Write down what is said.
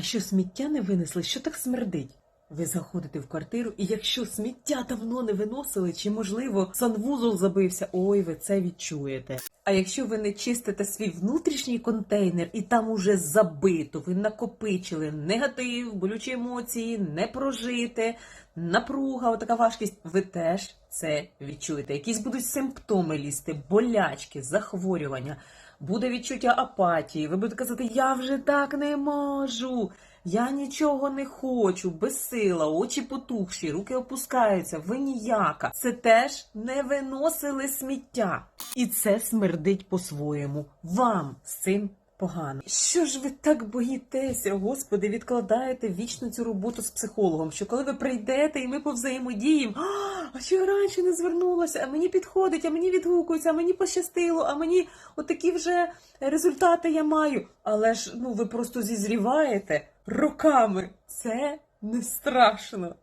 А що сміття не винесли, що так смердить? Ви заходите в квартиру, і якщо сміття давно не виносили, чи можливо санвузол забився, ой, ви це відчуєте. А якщо ви не чистите свій внутрішній контейнер і там уже забито, ви накопичили негатив, болючі емоції, не прожите, напруга, отака важкість, ви теж це відчуєте. Якісь будуть симптоми лізти, болячки, захворювання, буде відчуття апатії. Ви будете казати, я вже так не можу. Я нічого не хочу, безсила, очі потухші, руки опускаються, ви ніяка. Це теж не виносили сміття. І це смердить по-своєму. Вам з цим погано. Що ж ви так боїтеся, господи, відкладаєте вічно цю роботу з психологом? Що коли ви прийдете і ми повзаємодіємо, «А, що я раніше не звернулася, а мені підходить, а мені відгукується, а мені пощастило, а мені отакі вже результати я маю. Але ж ну ви просто зізріваєте роками. Це не страшно.